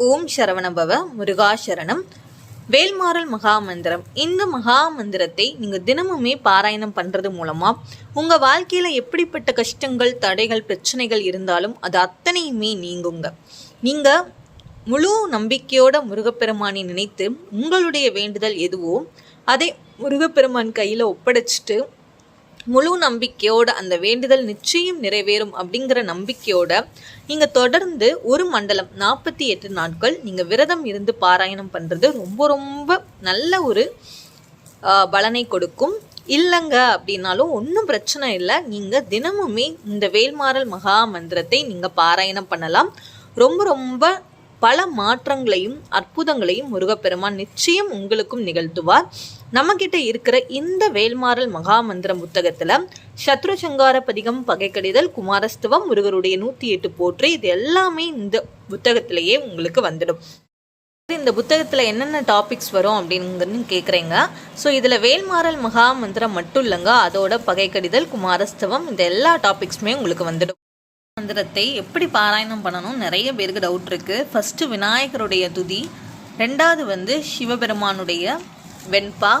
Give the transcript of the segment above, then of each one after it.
ஓம் சரவணபவ முருகா சரணம். வேல்மாறல் மகாமந்திரம். இந்த மகாமந்திரத்தை நீங்கள் தினமுமே பாராயணம் பண்ணுறது மூலமாக உங்கள் வாழ்க்கையில் எப்படிப்பட்ட கஷ்டங்கள் தடைகள் பிரச்சனைகள் இருந்தாலும் அது அத்தனையுமே நீங்குங்க. நீங்கள் முழு நம்பிக்கையோட முருகப்பெருமானை நினைத்து உங்களுடைய வேண்டுதல் எதுவோ அதை முருகப்பெருமான் கையில் ஒப்படைச்சிட்டு முழு நம்பிக்கையோட அந்த வேண்டுதல் நிச்சயம் நிறைவேறும் அப்படிங்கிற நம்பிக்கையோட நீங்கள் தொடர்ந்து ஒரு மண்டலம் நாற்பத்தி எட்டு நாட்கள் நீங்கள் விரதம் இருந்து பாராயணம் பண்ணுறது ரொம்ப ரொம்ப நல்ல ஒரு பலனை கொடுக்கும். இல்லைங்க அப்படின்னாலும் ஒன்றும் பிரச்சனை இல்லை. நீங்கள் தினமுமே இந்த வேல்மாறல் மகா மந்திரத்தை நீங்கள் பாராயணம் பண்ணலாம். ரொம்ப ரொம்ப பல மாற்றங்களையும் அற்புதங்களையும் முருகப்பெருமான் நிச்சயம் உங்களுக்கும் நிகழ்த்துவார். நம்மக்கிட்ட இருக்கிற இந்த வேல்மாறல் மகாமந்திரம் புத்தகத்தில் சத்ரு சங்கார பதிகம் பகைக்கடிதல் குமாரஸ்தவம் முருகருடைய நூற்றி எட்டு போற்று இது எல்லாமே இந்த புத்தகத்திலேயே உங்களுக்கு வந்துடும். இந்த புத்தகத்தில் என்னென்ன டாபிக்ஸ் வரும் அப்படிங்கிறது கேட்குறீங்க ஸோ இதில் வேல்மாறல் மகா மந்திரம் மட்டும் இல்லைங்க அதோட பகைக்கடிதல் குமாரஸ்தவம் இந்த எல்லா டாபிக்ஸுமே உங்களுக்கு வந்துடும். மந்திரத்தை எப்படி பாராயணம் பண்ணணும்? நிறைய பேருக்கு டவுட் இருக்குது ஃபஸ்ட்டு விநாயகருடைய துதி ரெண்டாவது வந்து சிவபெருமானுடைய வெண்பா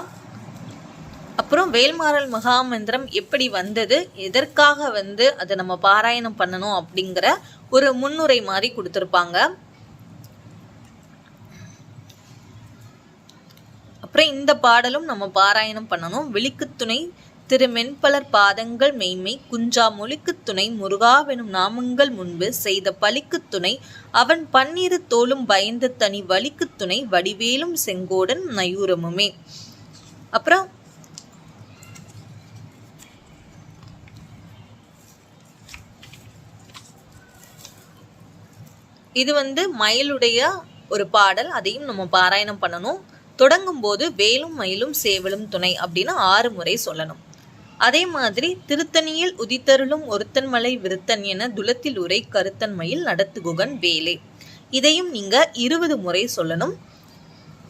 அப்புறம் வேல்மாறல் மகாமந்திரம் எப்படி வந்தது எதற்காக வந்து அதை நம்ம பாராயணம் பண்ணணும் அப்படிங்கிற ஒரு முன்னுரை மாதிரி கொடுத்துருப்பாங்க. அப்புறம் இந்த பாடலும் நம்ம பாராயணம் பண்ணணும். விழிக்குத்துணை திருமென்பலர் பாதங்கள் மெய்மை குஞ்சா மொழிக்குத் துணை முருகாவெனும் நாமங்கள் முன்பு செய்த பலிக்குத் துணை அவன் பன்னிரு தோளும் பயந்து தனி வலிக்குத் துணை வடிவேலும் செங்கோடன் நயூரமுமே. அப்புறம் இது வந்து மயிலுடைய ஒரு பாடல். அதையும் நம்ம பாராயணம் பண்ணணும். தொடங்கும் போது வேலும் மயிலும் சேவலும் துணை அப்படின்னு ஆறு முறை சொல்லணும். அதே மாதிரி திருத்தணியில் உதித்தருளும் ஒருத்தன்மலை விருத்தன் என துலத்தில் உரை கருத்தன்மையில் நடத்துகுகன் வேலே. இதையும் நீங்க இருபது முறை சொல்லணும்.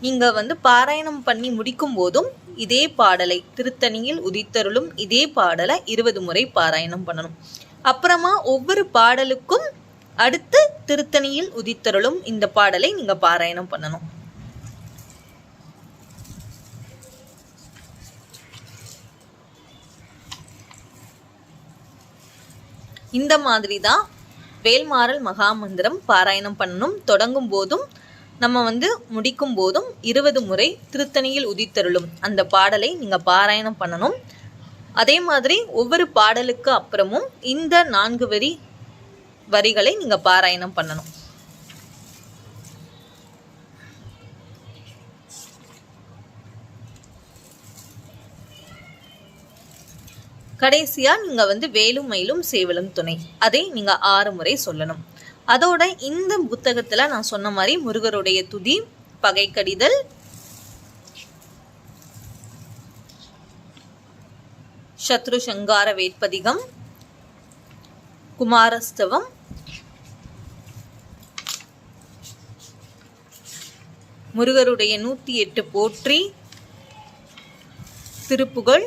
நீங்க வந்து பாராயணம் பண்ணி முடிக்கும் போதும் இதே பாடலை திருத்தணியில் உதித்தருளும் இதே பாடலை இருபது முறை பாராயணம் பண்ணணும். அப்புறமா ஒவ்வொரு பாடலுக்கும் அடுத்து திருத்தணியில் உதித்தருளும் இந்த பாடலை நீங்க பாராயணம் பண்ணணும். இந்த மாதிரி தான் வேல்மாறல் மகாமந்திரம் பாராயணம் பண்ணணும். தொடங்கும் போதும் நம்ம வந்து முடிக்கும் போதும் இருபது முறை திருத்தணியில் உதித்தருளும். அந்த பாடலை நீங்கள் பாராயணம் பண்ணணும். அதே மாதிரி ஒவ்வொரு பாடலுக்கு அப்புறமும் இந்த நான்கு வரி வரிகளை நீங்கள் பாராயணம் பண்ணணும். கடைசியாக நீங்கள் வந்து வேலும் மயிலும் சேவலும் துணை. அதை நீங்கள் ஆறு முறை சொல்லணும். அதோட இந்த புத்தகத்தில் நான் சொன்ன மாதிரி முருகருடைய துதி பகை கடிதல் சத்ரு சங்கார வேட்பதிகம் குமாரஸ்தவம் முருகருடைய நூற்றி எட்டு போற்றி திருப்புகழ்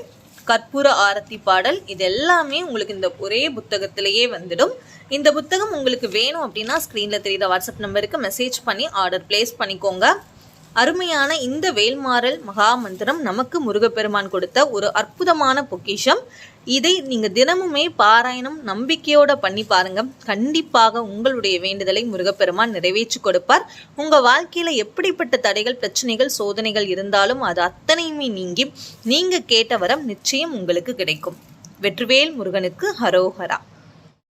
கற்பூர ஆரத்தி பாடல். இது எல்லாமே உங்களுக்கு இந்த ஒரே புத்தகத்திலேயே வந்துடும். இந்த புத்தகம் உங்களுக்கு வேணும் அப்படின்னா ஸ்க்ரீனில் தெரியுத வாட்ஸ்அப் நம்பருக்கு மெசேஜ் பண்ணி ஆர்டர் பிளேஸ் பண்ணிக்கோங்க. அருமையான இந்த வேல்மாறல் மகா மந்திரம் நமக்கு முருகப்பெருமான் கொடுத்த ஒரு அற்புதமான பொக்கிஷம். இதை நீங்கள் தினமுமே பாராயணம் நம்பிக்கையோட பண்ணி பாருங்க. கண்டிப்பாக உங்களுடைய வேண்டுதலை முருகப்பெருமான் நிறைவேற்றி கொடுப்பார். உங்கள் வாழ்க்கையில் எப்படிப்பட்ட தடைகள் பிரச்சனைகள் சோதனைகள் இருந்தாலும் அது அத்தனையுமே நீங்கி நீங்கள் கேட்ட வரம் நிச்சயம் உங்களுக்கு கிடைக்கும். வெற்றிவேல் முருகனுக்கு ஹரோஹரா.